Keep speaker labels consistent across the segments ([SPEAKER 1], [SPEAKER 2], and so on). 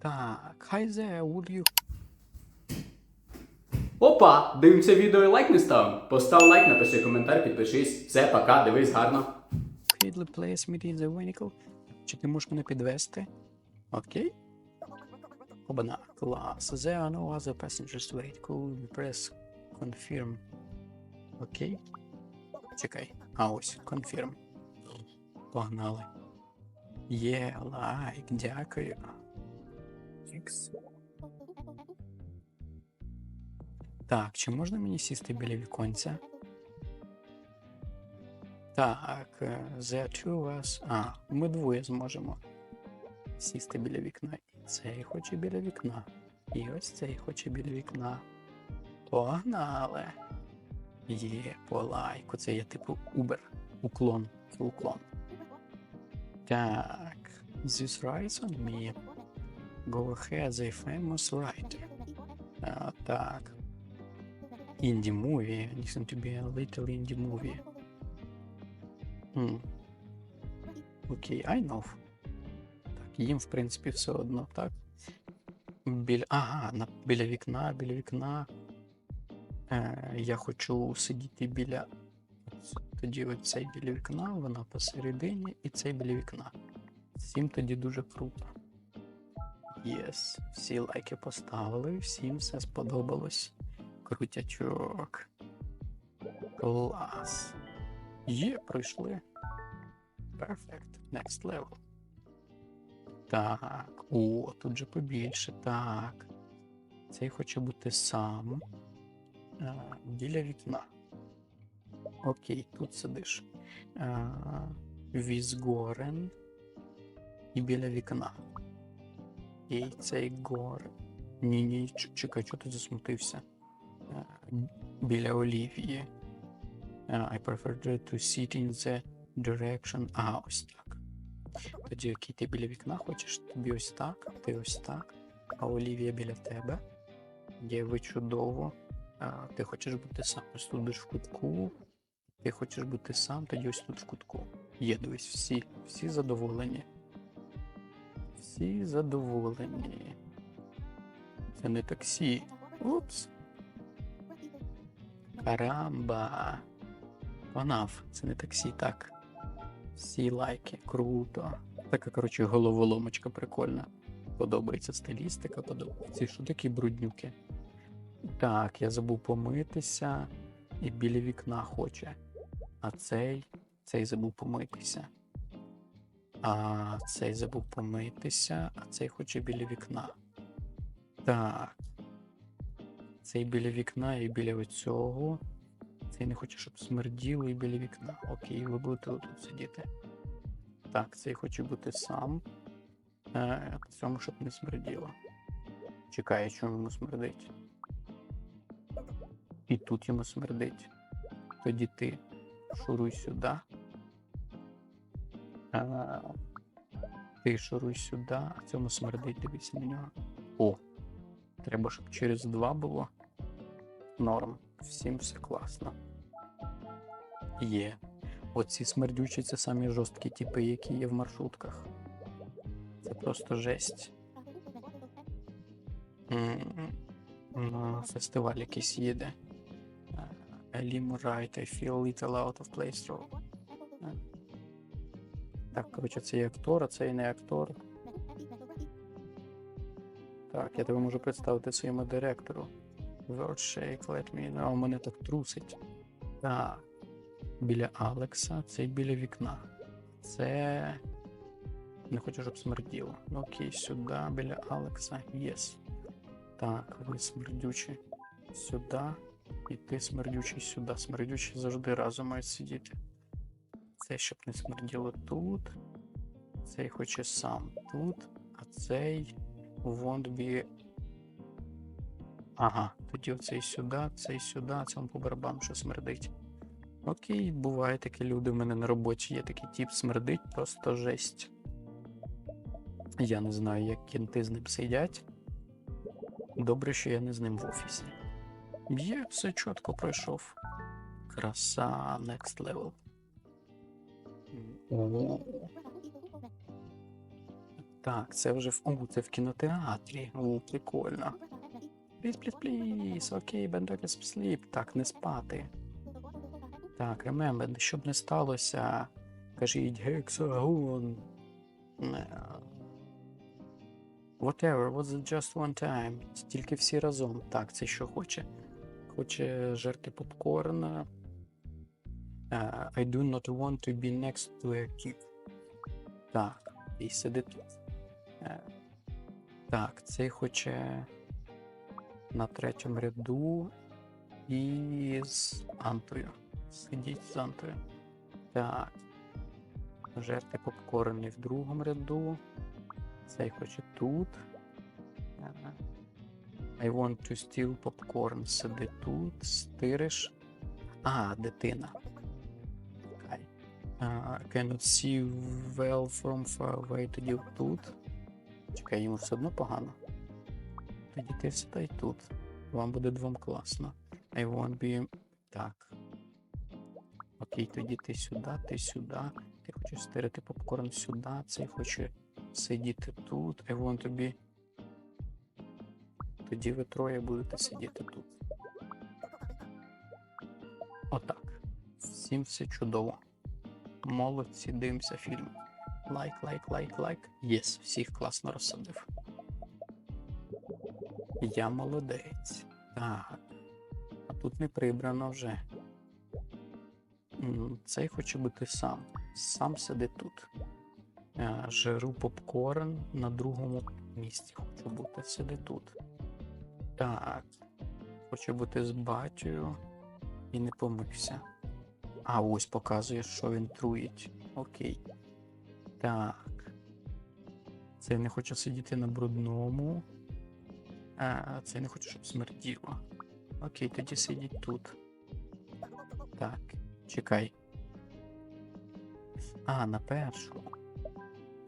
[SPEAKER 1] Так, there, would you
[SPEAKER 2] Опа! Дивимося відео і лайк не ставимо. Постав лайк, напиши коментар, підпишись. Все, пока, дивись гарно.
[SPEAKER 1] kindly place me in the vehicle? Чи ти можеш мене підвести? Окей. Обана, клас. There are no other passengers wait. Cool, press confirm. Окей. Чекай. А ось, confirm. Погнали. Є, лайк, дякую. Так, чи можна мені сісти біля віконця? Так, е, two of. А, ми двоє зможемо сісти біля вікна. І цей хоче біля вікна. І ось цей хоче біля вікна. Погнали. Є, по лайку. Це є типу Uber. Уклон. Уклон. Так. This writes on me. Go ahead, the famous writer. А, так. Indie movie. Listen to be a little indie movie. Хм. Окей, I know. Так, їм, в принципі, все одно, так? Біля. Ага, на... біля вікна, біля вікна. Е, я хочу сидіти біля. Тоді оцей біля вікна, вона посередині, і цей біля вікна. Всім тоді дуже круто. Єс, всі лайки поставили, всім все сподобалось. Крутячок. Клас. Є, пройшли. Perfect. Next level. Так. О, тут же побільше. Так. Цей хоче бути сам. А, біля вікна. Окей, тут сидиш. А, Візгорен. І біля вікна. І цей горен. Ні, ні, чекай, чого ти засмутився? Біля Олівії. Uh, I prefer to sit in the direction. А, ось так. Тоді окей, ти біля вікна хочеш, тобі ось так, ти ось так, а Олівія біля тебе. Є ви чудово. А, ти хочеш бути сам. Ось тут будеш в кутку. Ти хочеш бути сам, тоді ось тут в кутку. Є, дивись, всі, всі задоволені. Всі задоволені. Це не таксі. Упс. Карамба. Панав, це не таксі, так. Всі лайки, круто. Така, коротше, головоломочка прикольна. Подобається стилістика, подобається. Що такі бруднюки? Так, я забув помитися і біля вікна хоче. А цей, цей забув помитися. А цей забув помитися, а цей хоче біля вікна. Так. Цей біля вікна і біля оцього. Цей не хоче, щоб смерділо і біля вікна. Окей, ви будете тут сидіти. Так, цей хоче бути сам. Е, цьому, щоб не смерділо. Чекає, чому йому смердить. І тут йому смердить. Тоді ти шуруй сюди. Ти шуруй сюди, а цьому смердить, дивись на нього. О! Треба, щоб через два було. Норм. Всім все класно. Є. Оці смердючі це самі жорсткі типи, які є в маршрутках. Це просто жесть. На фестиваль якийсь їде. I feel little out of place. Так, коротше, це є актор, а це і не актор. Так, я тебе можу представити своєму директору. World Shake, let me know. Мене так трусить. Так. Біля Алекса, це біля вікна. Це. Не хочу, щоб смерділо. Окей, сюди, біля Алекса. Єс. Так, ви смердючі. Сюди. І ти смердючий сюди. Смердючі завжди разом мають сидіти. Це щоб не смерділо тут. Цей хоче сам тут, а цей won't be Ага, тоді оцей сюди, цей сюди, цьому по барабану що смердить. Окей, буває такі люди. в мене на роботі є такий тип смердить, просто жесть. Я не знаю, як кінти з ним сидять. Добре, що я не з ним в офісі. Є, все чітко пройшов. Краса, next level. Так, це вже в. О, це в кінотеатрі. О, прикольно. Please, please, please. Окей, бендоки sleep. Так, не спати. Так, remember, щоб не сталося. Кажіть гексагон. Whatever, was it just one time? Тільки всі разом. Так, це що хоче? Хоче жерти попкорн. Е, I do not want to be next to a kid. Так, і сиди тут. Е, Так, цей хоче на третьому ряду і з Антою. Сидіть з Антою. Так. Жерти попкорн і в другому ряду. Цей хоче тут. Ага. I want to steal popcorn. Сиди тут, стириш. А, дитина. Uh, cannot see well from far away. Тоді тут. Чекай, йому все одно погано. Тоді ти сідай тут. Вам буде двом класно. I won't be. Так. Окей, тоді ти сюди, ти сюди. Ти хочеш стирити попкорн сюди, цей хоче сидіти тут. I want to be. Тоді ви троє будете сидіти тут. Отак. Всім все чудово. Молодці, дивимося фільм. Лайк, лайк, лайк, лайк. Єс, всіх класно розсадив. Я молодець. Так. А тут не прибрано вже. Цей хоче бути сам. Сам сиди тут. Е, Жиру попкорн на другому місці. Хочу бути сиди тут. Так. Хочу бути з батькою і не помився. А ось показує, що він труїть. Окей. Так. Цей не хоче сидіти на брудному. А, цей не хоче, щоб смерділо. Окей, тоді сидіть тут. Так, чекай. А, на першу.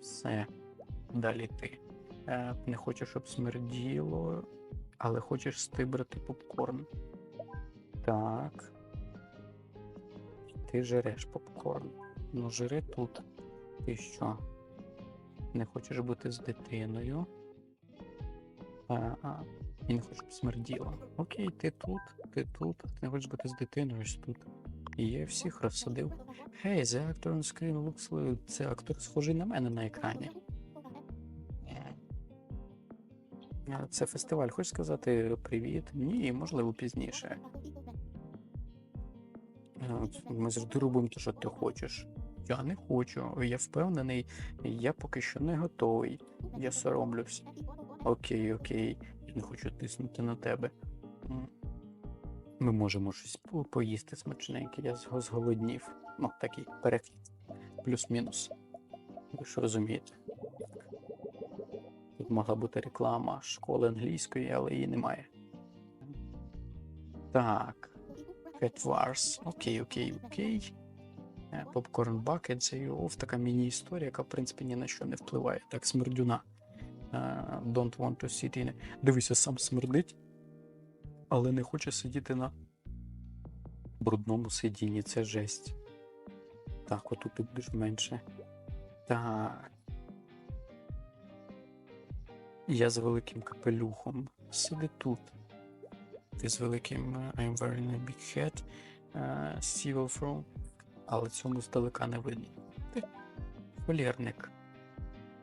[SPEAKER 1] Все. Далі ти. Е, не хочеш, щоб смерділо, але хочеш стибрати попкорн. Так. Ти жереш попкорн. Ну, жири тут. Ти що? Не хочеш бути з дитиною. А, а, і не хочеш щоб смерділо. Окей, ти тут, ти тут, а ти не хочеш бути з дитиною ось тут. І я всіх розсадив. Hey, the actor on screen looks. Це актор схожий на мене на екрані. Е, Це фестиваль. Хочеш сказати привіт? Ні, можливо, пізніше. Е, Ми завжди робимо те, що ти хочеш. Я не хочу. Я впевнений, я поки що не готовий. Я соромлюсь. Окей, окей, я не хочу тиснути на тебе. Ми можемо щось по- поїсти смачненьке, я зголоднів. Ну, такий перехід. Плюс-мінус. Ви ж розумієте. Тут могла бути реклама школи англійської, але її немає. Так. Cat Wars. Окей, окей, окей. Е, Popcorn Bucket, це його така міні-історія, яка, в принципі, ні на що не впливає. Так, смердюна. Е, Don't want to sit in. Дивися, сам смердить, але не хоче сидіти на брудному сидінні. Це жесть. Так, отут ти будеш менше. Так. Я з великим капелюхом. Сиди тут. Ти з великим е, I'm wearing a big hat. е, Civil from. Але цьому здалека не видно. Холєрник.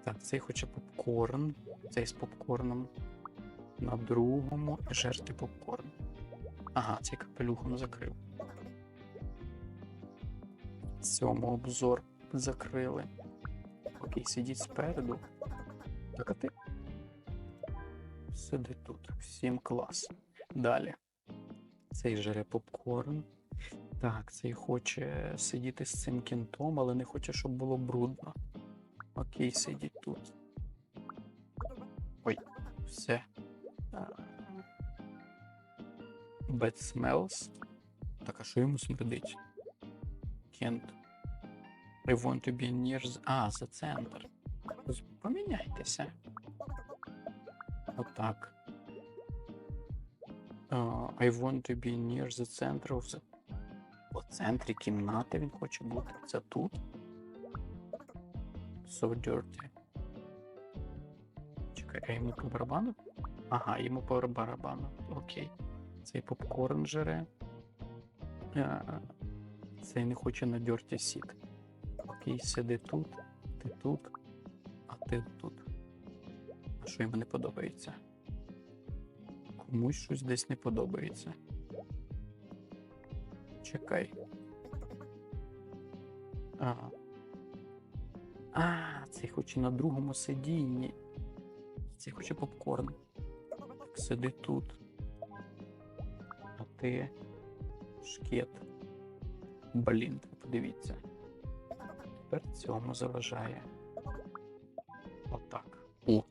[SPEAKER 1] Так, цей хоче попкорн. Цей з попкорном. На другому жерти попкорн. Ага, цей капелюхом закрив. Цьому обзор закрили. Окей, сидіть спереду. Так, а ти. Сиди тут. Всім клас. Далі. Цей жере попкорн. Так, цей хоче сидіти з цим кінтом, але не хоче, щоб було брудно. Окей, сидіть тут. Ой, все. Bad smells. Так, а що йому смердить? Кент. I want to be near the... А, за центр. Поміняйтеся. Отак. Uh, I want to be near the center of the... По центрі кімнати він хоче бути. Це тут. So dirty. Чекай, а йому по барабану? Ага, йому по барабану. Окей. Цей попкорн жере. Цей не хоче на дьорті сіт. Окей, сиди тут, ти тут, а ти тут. А що йому не подобається? Комусь щось десь не подобається. Чекай. А. А, цей хоче на другому сидінні. Цей хоче попкорн. Так сиди тут. А ти шкет. Блін, подивіться. Тепер цьому заважає. Отак. О,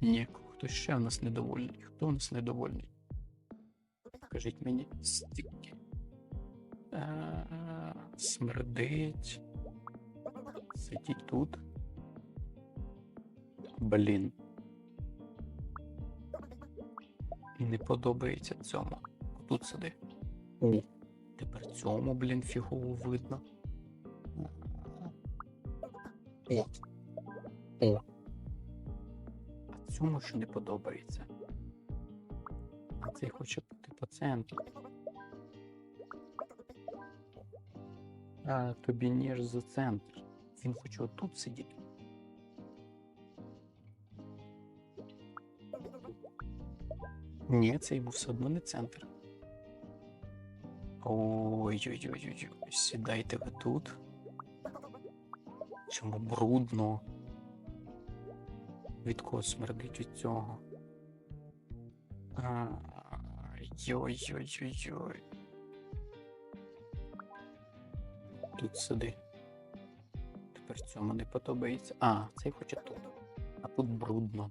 [SPEAKER 1] ні, хтось ще в нас недовольний. Хто в нас недовольний? Скажіть мені, стільки. Е, Смердить. Сидіть тут. Блін. Не подобається цьому. Тут сиди. О, тепер цьому, блін, фігово видно. О. О. А цьому що не подобається. А цей хоче бути по центру. А тобі ніж за центр. Він хоче отут сидіти. Ні, це йому все одно не центр. Ой-ой-ой-ой, сідайте ви тут. Чому брудно? Від кого смердить від цього? Йой-йой-йой-йой. Тут сиди. Тепер цьому не подобається. А, цей хоче тут. А тут брудно.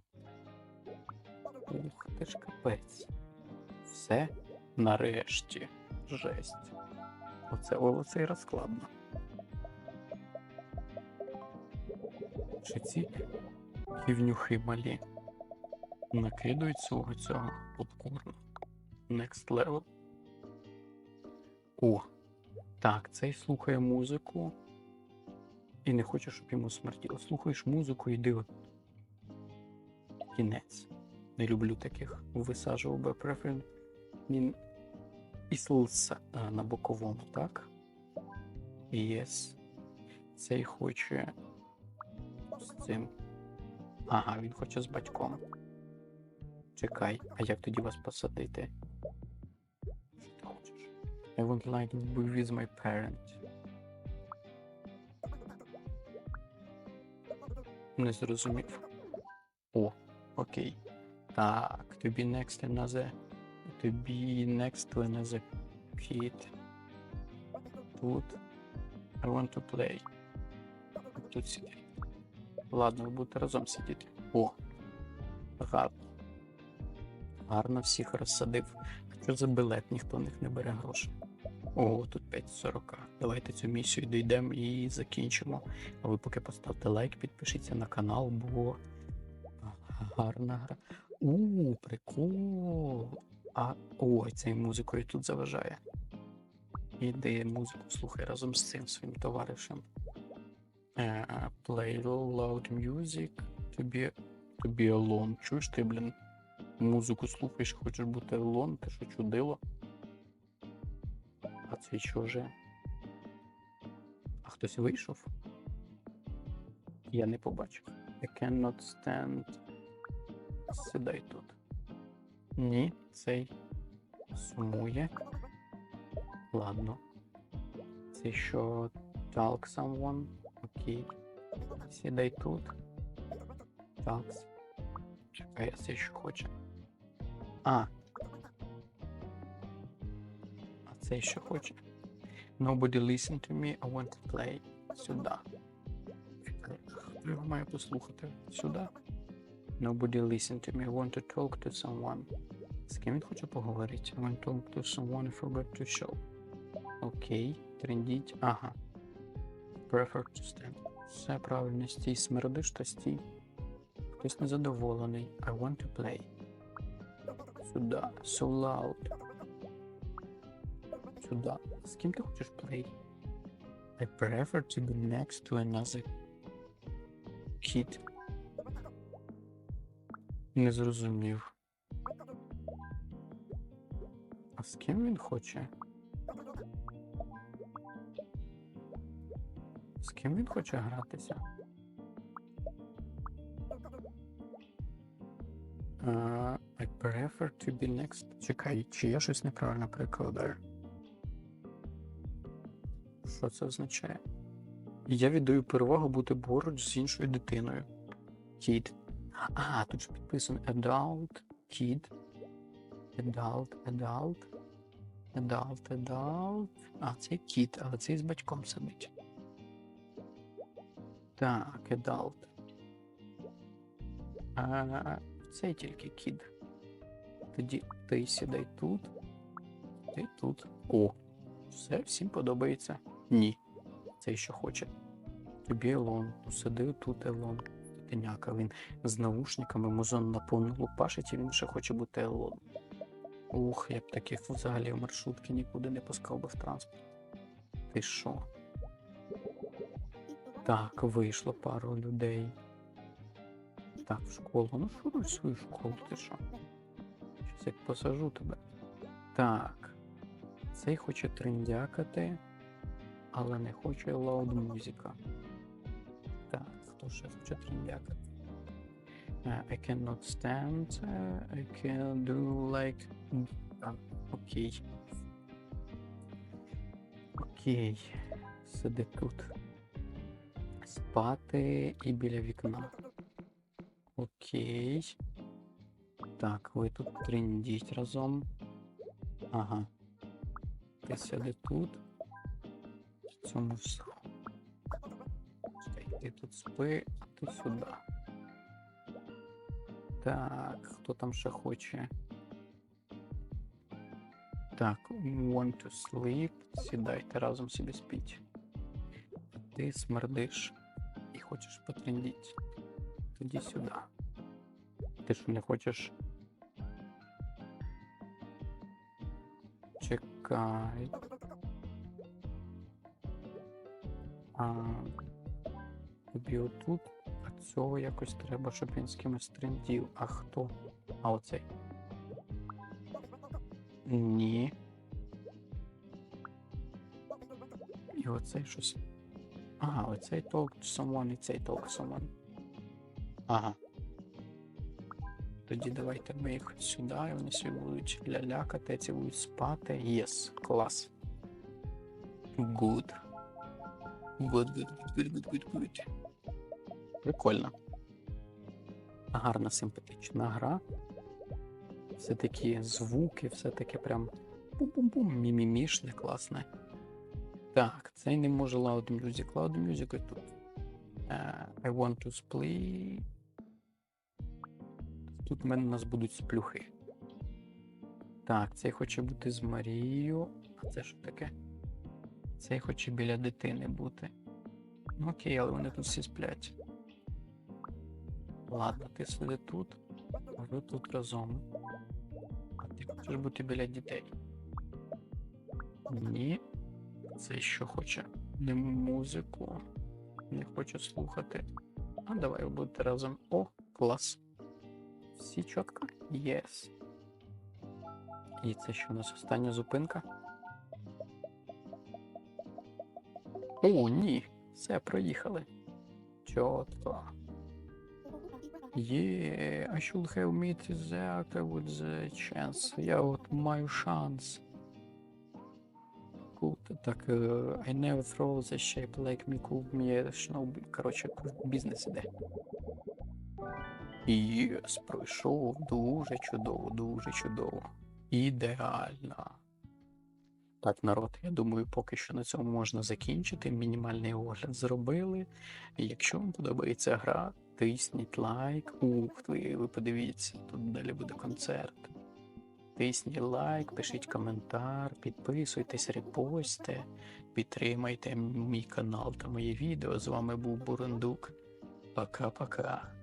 [SPEAKER 1] Ух, ти ж капець. Все нарешті. Жесть. Оце оце і розкладно. Чи ці півнюхи малі накидують свого цього попкорну. Next level. О, так, цей слухає музику і не хоче, щоб йому смертіло. Слухаєш музику, йди от. Кінець. Не люблю таких. Висаджував би преферен. Він іслса на боковому, так? Єс. Цей хоче з цим. Ага, він хоче з батьком. Чекай, а як тоді вас посадити? Що ти хочеш? I would like to be with my parents. Не зрозумів. О, окей. Так, тобі next another. Тобі next to another kid. Тут. I want to play. Тут сиди. Ладно, ви будете разом сидіти. О, гарно. Гарно всіх розсадив. Що за білет, ніхто в них не бере грошей. Ого, тут 5.40. Давайте цю місію дійдемо і закінчимо. А ви поки поставте лайк, підпишіться на канал, бо гарна гра. У, прикол. А ой, цей музикою тут заважає. Іди музику слухай разом з цим своїм товаришем. Е, Play loud music. Тобі тобі alone. Чуєш ти, блін? Музику слухаєш, хочеш бути alone, ти що чудило? А це що же? А хтось вийшов? Я не побачив. I cannot stand. Сідай тут. Ні, цей сумує. Ладно. Це що talk someone? Окей. Сідай тут. Talks. Чекай, а це що хоче. А. А це що хоче. Nobody listen to me, I want to play. Сюди. Чекай, Хто його має послухати? Сюди. Nobody listen to me, I want to talk to someone. З ким він хоче поговорити? I want to talk to someone I forgot to show. Окей, трендіть. Ага. Prefer to stand. Все правильно, стій, смердиш, то стій. Хтось незадоволений. I want to play. Сюда. So loud. Сюда. З ким ти хочеш play? I prefer to be next to another kid. Не зрозумів. А з ким він хоче? Ким він хоче гратися? Uh, I prefer to be next. Чекай, чи я щось неправильно перекладаю? Що це означає? Я віддаю перевагу бути поруч з іншою дитиною. Kid. А, тут ж підписано adult, kid. Adult, adult. Adult, adult. А, це кіт, але цей з батьком сидить. Так, adult. А, цей тільки кід. Тоді ти сідай тут. Ти тут. О, все, всім подобається. Ні. Цей що хоче. Тобі Елон. Ну, Сиди тут Елон. Теняка. Він з наушниками музон на повну лупашить, і він ще хоче бути Елон. Ух, я б таких взагалі в маршрутки нікуди не пускав би в транспорт. Ти що? Так, вийшло пару людей. Так, в школу. Ну що в свою школу, ти що? Щас як посажу тебе. Так. Цей хоче триндякати, але не хоче лауд музика. Так, хто ще хоче триндякати? Uh, I cannot stand. Uh, I can do like. А, окей. Окей. Сиди тут. Спати і біля вікна. Окей. Так, ви тут триндіть разом. Ага. Ти сиди тут. В цьому вс- Чекай, Ти тут спи, а ти сюди. Так, хто там ще хоче? Так, want to sleep. Сідайте разом собі спіть. Ти смердиш і хочеш потрендіть. Тоді сюди. Ти ж не хочеш. Чекай. А, тобі отут, а цього якось треба, щоб він з кимось трендів. А хто? А оцей. Ні. І оцей щось. Ага, оцей talk to someone і цей talk to someone. Ага. Тоді давайте ми їх сюди, і вони собі будуть лялякати, ці будуть спати. Yes, клас. Good. Good, good, good, good, good, good. Прикольно. Гарна, симпатична гра. Все такі звуки, все таке прям пум-пум-пум, мімімішне, класне. Так, цей не може Loud Music. Loud Music і тут. Uh, I want to split. Тут в мене у нас будуть сплюхи. Так, цей хоче бути з Марією. А це що таке? Цей хоче біля дитини бути. Ну окей, але вони тут всі сплять. Ладно, ти сиди тут, а ви тут разом. А ти хочеш бути біля дітей? Ні. Це що хоче? Не музику. Не хоче слухати. А давай ви будете разом. О, клас. Всі чітко? Єс. І це що у нас остання зупинка? О, ні. Все, проїхали. Чітко. Є, I should have met that with the chance. Я от маю шанс. Так, е, I never throw the shape like me cool me шноу. Коротше, бізнес іде. Єс, пройшов дуже чудово, дуже чудово. Ідеально. Так, народ, я думаю, поки що на цьому можна закінчити. Мінімальний огляд зробили. Якщо вам подобається гра, тисніть лайк. Ух ви, ви подивіться, тут далі буде концерт. Тисніть лайк, пишіть коментар, підписуйтесь, репостите, підтримайте мій канал та мої відео. З вами був Бурундук. Пока-пока.